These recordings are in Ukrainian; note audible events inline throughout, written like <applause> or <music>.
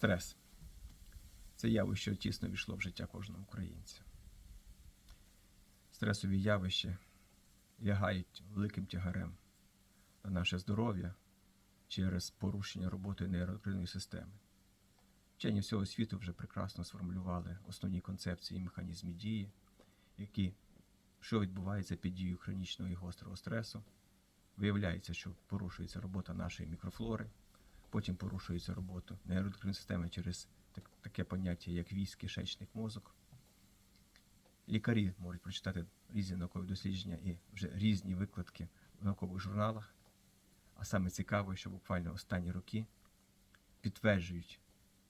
Стрес це явище тісно війшло в життя кожного українця. Стресові явища лягають великим тягарем на наше здоров'я через порушення роботи нейроендокринної системи. Вчені всього світу вже прекрасно сформулювали основні концепції і механізми дії, які, що відбувається під дією хронічного і гострого стресу. Виявляється, що порушується робота нашої мікрофлори, потім порушується робота нейроендокринної системи через так- таке поняття, як вісь, кишечник, мозок. Лікарі можуть прочитати різні наукові дослідження і вже різні викладки в наукових журналах. А саме цікаво, що буквально останні роки підтверджують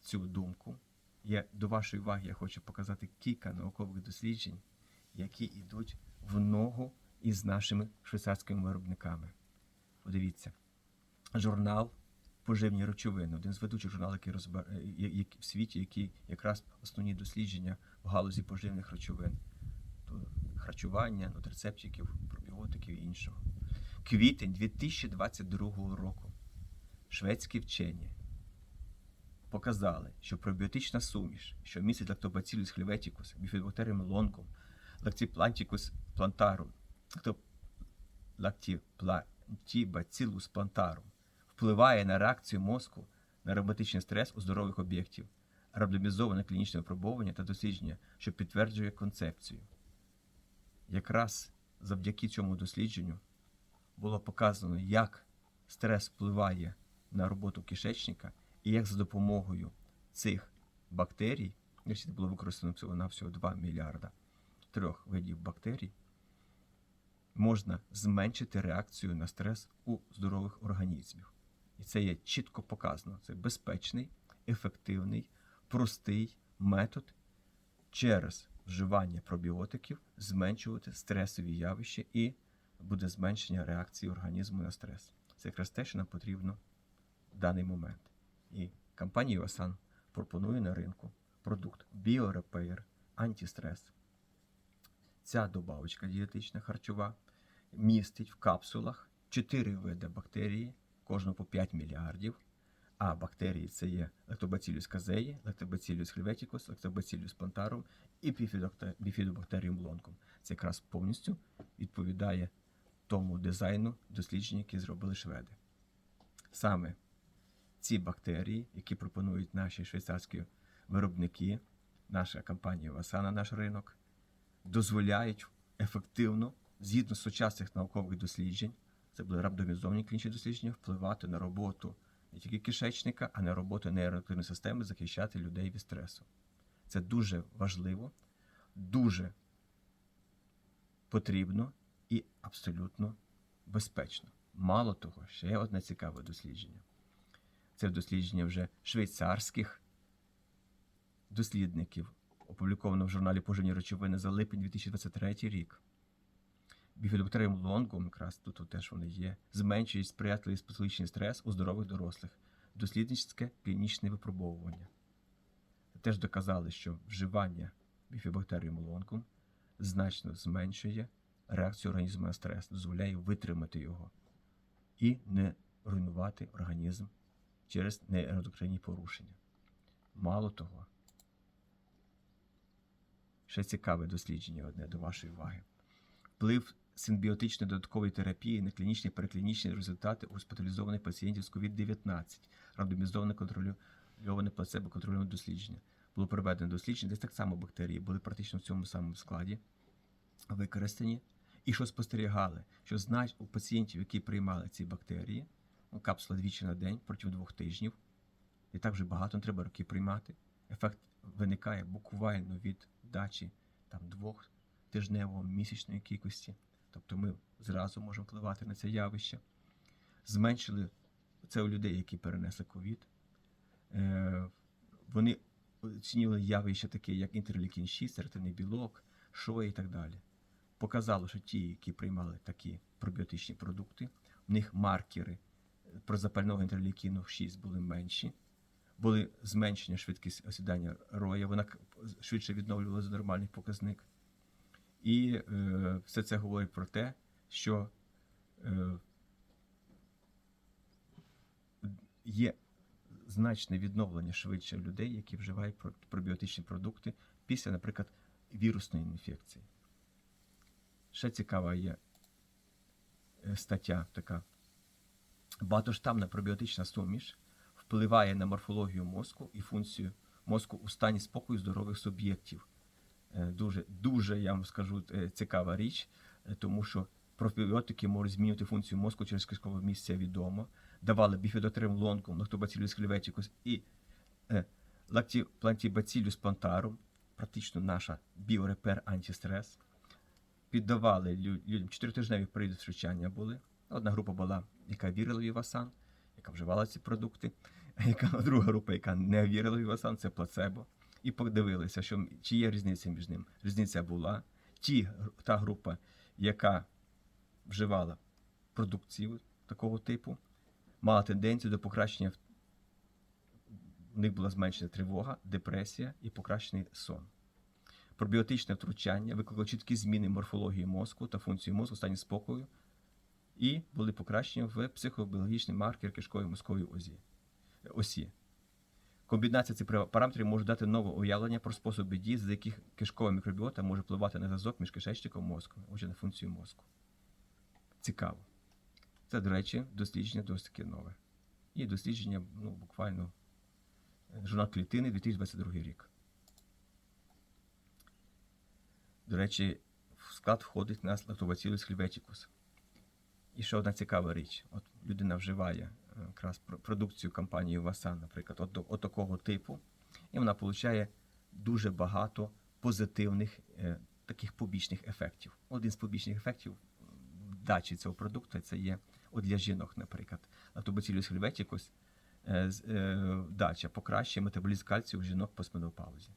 цю думку. Я, до вашої уваги я хочу показати кілька наукових досліджень, які йдуть в ногу із нашими швейцарськими виробниками. Подивіться, журнал Поживні речовини, один з ведучих журналів, який розбер... е, в світі, який якраз основні дослідження в галузі поживних речовин, то харчування, нутрицептиків, пробіотиків і іншого. Квітень 2022 року. Шведські вчені показали, що пробіотична суміш, що містить лактобацилус хлеветикус, біфідбактеріум лонком, лактіплантикус плантарум, лактіплантібацилус плантарум, впливає на реакцію мозку на ревматичний стрес у здорових об'єктів, рандомізоване клінічне випробування та дослідження, що підтверджує концепцію. Якраз завдяки цьому дослідженню було показано, як стрес впливає на роботу кишечника і як за допомогою цих бактерій, якщо було використано всього на всього 2 мільярда трьох видів бактерій, можна зменшити реакцію на стрес у здорових організмів. І це є чітко показано. Це безпечний, ефективний, простий метод через вживання пробіотиків зменшувати стресові явища і буде зменшення реакції організму на стрес. Це якраз те, що нам потрібно в даний момент. І компанія Осан пропонує на ринку продукт BioRepair антистрес. Ця добавочка дієтична харчова містить в капсулах 4 види бактерії, кожного по 5 мільярдів. А бактерії це є Lactobacillus casei, Lactobacillus helveticus, Lactobacillus plantarum і Bifidobacterium longum. Це якраз повністю відповідає тому дизайну досліджень, які зробили шведи. Саме ці бактерії, які пропонують наші швейцарські виробники, наша компанія Васана, наш ринок, дозволяють ефективно, згідно з сучасних наукових досліджень, це були рандомізовані клінічні дослідження, впливати на роботу не тільки кишечника, а на роботу нейроендокринної системи, захищати людей від стресу. Це дуже важливо, дуже потрібно і абсолютно безпечно. Мало того, ще є одне цікаве дослідження. Це дослідження вже швейцарських дослідників, опубліковано в журналі Поживні речовини за липень 2023 рік. Біфідобактеріум лонгом, якраз тут теж вони є, зменшують сприятливий специфічний стрес у здорових дорослих, дослідницьке клінічне випробовування. Теж доказали, що вживання біфідобактеріум лонгом значно зменшує реакцію організму на стрес, дозволяє витримати його і не руйнувати організм через неендокринні порушення. Мало того, ще цікаве дослідження одне до вашої уваги. Вплив симбіотичної додаткової терапії на клінічні переклінічні результати у госпіталізованих пацієнтів з COVID-19, рандомізоване контрольоване плацебо контрольоване дослідження. Було проведено дослідження, десь так само бактерії були практично в цьому самому складі використані. І що спостерігали, що знач у пацієнтів, які приймали ці бактерії, ну, капсула двічі на день протягом двох тижнів, і так вже багато не треба роки приймати. Ефект виникає буквально від дачі там, двох тижневого місячної кількості. Тобто ми зразу можемо впливати на це явище. Зменшили це у людей, які перенесли ковід. Е, вони оцінювали явище таке, як інтерлікін 6, серотинний білок, шоя і так далі. Показало, що ті, які приймали такі пробіотичні продукти, в них маркери прозапального інтерлікіну 6 були менші, були зменшення швидкість осідання роя, вона швидше відновлювалася до нормальний показник. І е, все це говорить про те, що е, є значне відновлення швидше людей, які вживають пробіотичні продукти після, наприклад, вірусної інфекції. Ще цікава є е, стаття така. Багатоштамна пробіотична суміш впливає на морфологію мозку і функцію мозку у стані спокою здорових суб'єктів. Е, Дуже, дуже, я вам скажу, е, цікава річ, е, тому що пробіотики можуть змінювати функцію мозку через кишкове місце відомо. Давали біфідотрим лонком, лактобацилюс хельветикус і лактіплантібацилюс плантарум, практично наша біорепер антистрес. Піддавали людям чотиритижневі періоди втручання були. Одна група була, яка вірила в Івасан, яка вживала ці продукти, <laughs> яка друга група, яка не вірила в Івасан, це плацебо. І подивилися, що, чи є різниця між ним. Різниця була. Ті, та група, яка вживала продукцію такого типу, мала тенденцію до покращення. в- них була зменшена тривога, депресія і покращений сон. Пробіотичне втручання викликало чіткі зміни морфології мозку та функції мозку стані спокою, і були покращені в психобіологічний маркер кишкової мозкової осі. Комбінація цих параметрів може дати нове уявлення про способи дії, з яких кишкова мікробіота може впливати на зв'язок між кишечником і мозком, отже, на функцію мозку. Цікаво. Це, до речі, дослідження досить нове. І дослідження, ну, буквально, е, журнал клітини 2022 рік. До речі, в склад входить у нас лактобацилус хельветикус. І ще одна цікава річ. От людина вживає якраз продукцію компанії Васан, наприклад, от, от такого типу, і вона отримує дуже багато позитивних е, таких побічних ефектів. Один з побічних ефектів дачі цього продукту це є от для жінок, наприклад, лактобацилус хельветикус е, е, дача покращує метаболізм кальцію у жінок по постменопаузі.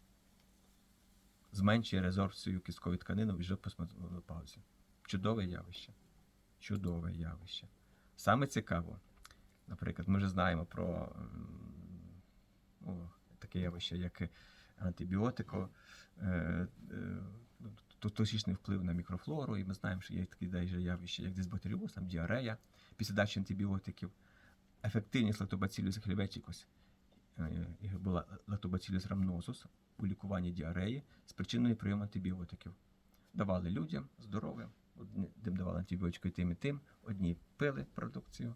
Зменшує резорбцію кісткової тканини у жінок постменопаузі. Чудове явище чудове явище. Саме цікаво, наприклад, ми вже знаємо про о, таке явище, як антибіотико, е, е, токсичний вплив на мікрофлору, і ми знаємо, що є таке даже явище, як дисбактеріоз, там діарея після дачі антибіотиків, ефективність лактобацилюс хельветикус, е, і була лактобацилюс рамнозус у лікуванні діареї з причиною прийому антибіотиків. Давали людям здоровим, одним давали антибіотики тим і тим, одні пили продукцію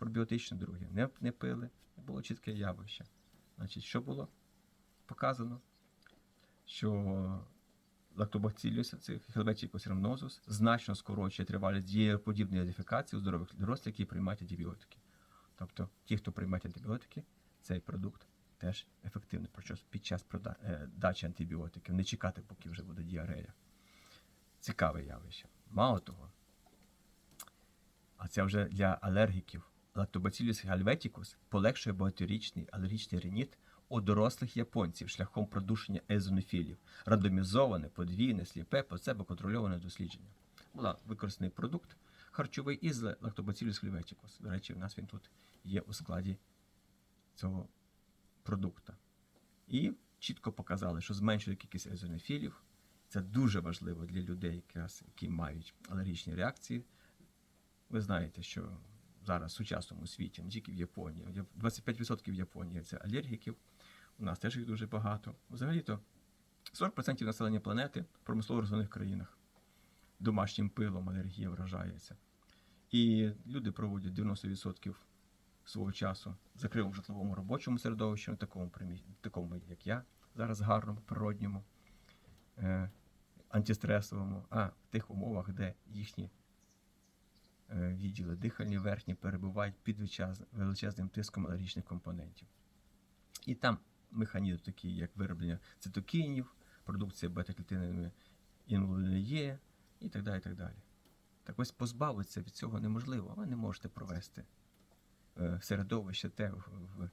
пробіотичну, другі не, не пили. Було чітке явище. Значить, що було показано? Що лактобацилюс, це хелветикус рамнозус, значно скорочує тривалість дієподібної адифікації у здорових дорослих, які приймають антибіотики. Тобто ті, хто приймають антибіотики, цей продукт теж ефективний Причому під час е, дачі антибіотиків, не чекати, поки вже буде діарея. Цікаве явище. Мало того, а це вже для алергіків. Lactobacillus helveticus полегшує багаторічний алергічний реніт у дорослих японців шляхом продушення езонофілів. Рандомізоване, подвійне, сліпе, placebo-контрольоване дослідження. Була використаний продукт харчовий із Lactobacillus helveticus. До речі, в нас він тут є у складі цього продукта. І чітко показали, що зменшує кількість езонофілів. Це дуже важливо для людей, які мають алергічні реакції. Ви знаєте, що зараз в сучасному світі, не тільки в Японії, 25% в Японії це алергіків, у нас теж їх дуже багато. Взагалі-то 40% населення планети в промислово розвинених країнах домашнім пилом алергія вражається. І люди проводять 90% свого часу в закритому житловому робочому середовищі, такому, такому, як я, зараз гарному, природньому, е, антистресовому, а в тих умовах, де їхні відділи дихальні верхні перебувають під величезним тиском алергічних компонентів. І там механізм такий, як вироблення цитокінів, продукція бета-клітинами інволини Є і так далі. Так далі. Так ось позбавитися від цього неможливо. Ви не можете провести е, середовище те в,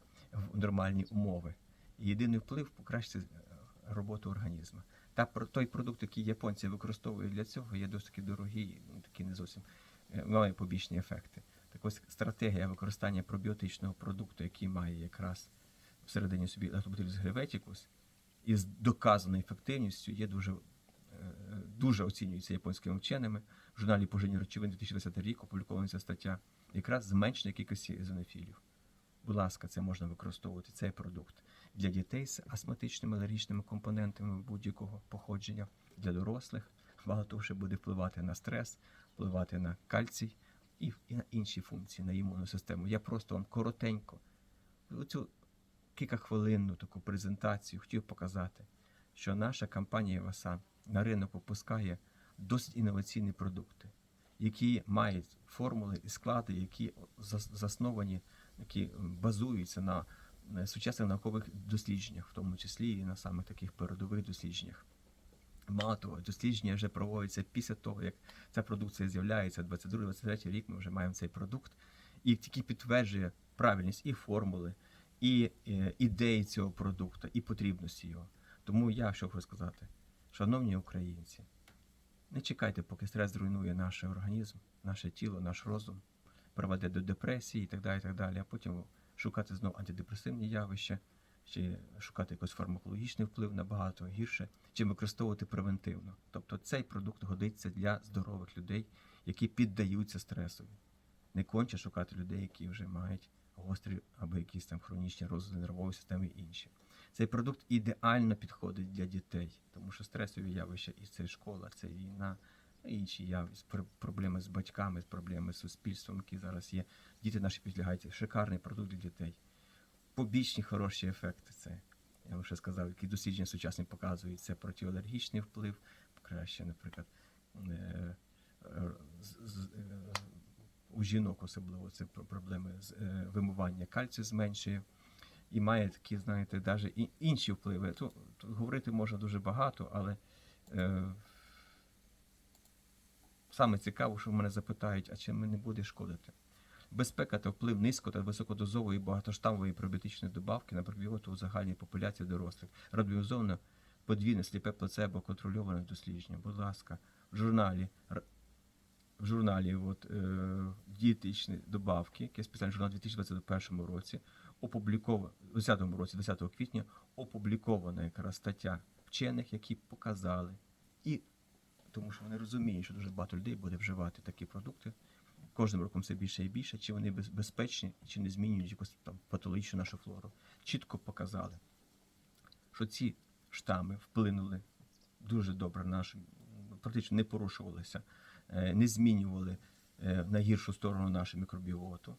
нормальні умови. Єдиний вплив покращити е, роботу організму. Та той продукт, який японці використовують для цього, є досить дорогий, ну, такі не зовсім е, має побічні ефекти. Так ось стратегія використання пробіотичного продукту, який має якраз всередині собі лактобацилус греветикус, із доказаною ефективністю є дуже, е, дуже оцінюється японськими вченими. В журналі пожежні речовин 2020 рік опублікована стаття якраз зменшення кількості езонофілів. Будь ласка, це можна використовувати цей продукт для дітей з астматичними алергічними компонентами будь-якого походження, для дорослих. Багато що буде впливати на стрес, впливати на кальцій і, на інші функції, на імунну систему. Я просто вам коротенько, оцю кількахвилинну таку презентацію хотів показати, що наша компанія Васан на ринок випускає досить інноваційні продукти, які мають формули і склади, які зас- засновані, які базуються на сучасних наукових дослідженнях, в тому числі і на саме таких передових дослідженнях. Мало дослідження вже проводяться після того, як ця продукція з'являється, 22-23 рік ми вже маємо цей продукт, і тільки підтверджує правильність і формули, і е, ідеї цього продукту, і потрібності його. Тому я що хочу сказати, шановні українці, не чекайте, поки стрес зруйнує наш організм, наше тіло, наш розум, приведе до депресії і так далі, і так далі, а потім шукати знову антидепресивні явища, чи шукати якийсь фармакологічний вплив набагато гірше, чим використовувати превентивно. Тобто цей продукт годиться для здорових людей, які піддаються стресові. Не конче шукати людей, які вже мають гострі або якісь там хронічні розлади нервової системи і інші. Цей продукт ідеально підходить для дітей, тому що стресові явища і це школа, це війна, і інші явища, пр- проблеми з батьками, проблеми з суспільством, які зараз є. Діти наші підлягають. Шикарний продукт для дітей. Побічні хороші ефекти. Це я ще сказав, які дослідження сучасні показують. Це протиалергічний вплив, краще, наприклад, е, е, е, у жінок особливо це проблеми з вимивання кальцію зменшує. І має такі, знаєте, навіть інші впливи. Тут, тут говорити можна дуже багато, але е, саме цікаво, що мене запитають, а чим не буде шкодити. Безпека та вплив низько та високодозової багатоштамової пробіотичної добавки на пробіоту у загальній популяції дорослих. Радіозовно подвійне сліпе плацебо контрольоване дослідження. Будь ласка, в журналі в журналі от, е, дієтичні добавки, який спеціальний журнал у 2021 році, опубліковано у 10 році, 10 квітня, опублікована якраз стаття вчених, які показали, і тому що вони розуміють, що дуже багато людей буде вживати такі продукти. Кожним роком все більше і більше, чи вони безпечні, чи не змінюють якусь там патологічну нашу флору. Чітко показали, що ці штами вплинули дуже добре на нашу, практично не порушувалися, е, не змінювали е, на гіршу сторону нашу мікробіоту,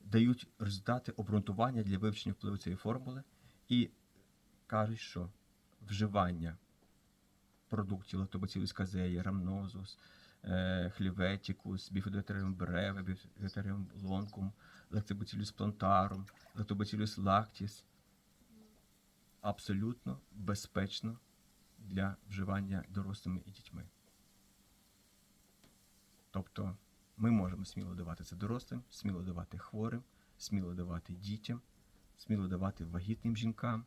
дають результати обґрунтування для вивчення впливу цієї формули і кажуть, що вживання продуктів лактобацилус казеї, рамнозус, хліветікус, біфідотеріум бреве, біфідотеріум лонкум, лактобацилус плантарум, лактобацилус лактіс абсолютно безпечно для вживання дорослими і дітьми. Тобто ми можемо сміло давати це дорослим, сміло давати хворим, сміло давати дітям, сміло давати вагітним жінкам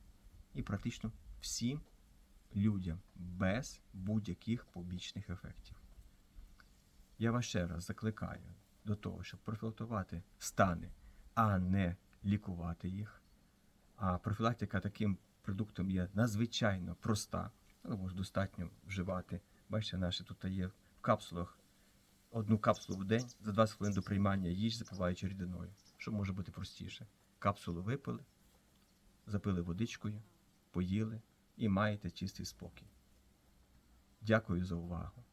і практично всім людям без будь-яких побічних ефектів. Я вас ще раз закликаю до того, щоб профілактувати стани, а не лікувати їх. А профілактика таким продуктом є надзвичайно проста. Ну, може, достатньо вживати. Бачите, наше тут є в капсулах одну капсулу в день за 20 хвилин до приймання їжі, запиваючи рідиною. Що може бути простіше? Капсулу випили, запили водичкою, поїли і маєте чистий спокій. Дякую за увагу.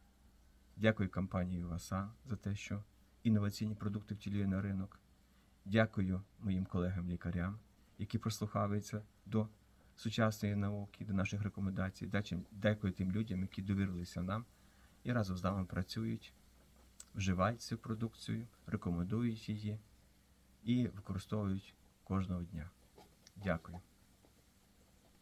Дякую компанії Васан за те, що інноваційні продукти втілює на ринок. Дякую моїм колегам-лікарям, які прислухаються до сучасної науки, до наших рекомендацій. Дякую тим людям, які довірилися нам і разом з нами працюють, вживають цю продукцію, рекомендують її і використовують кожного дня. Дякую.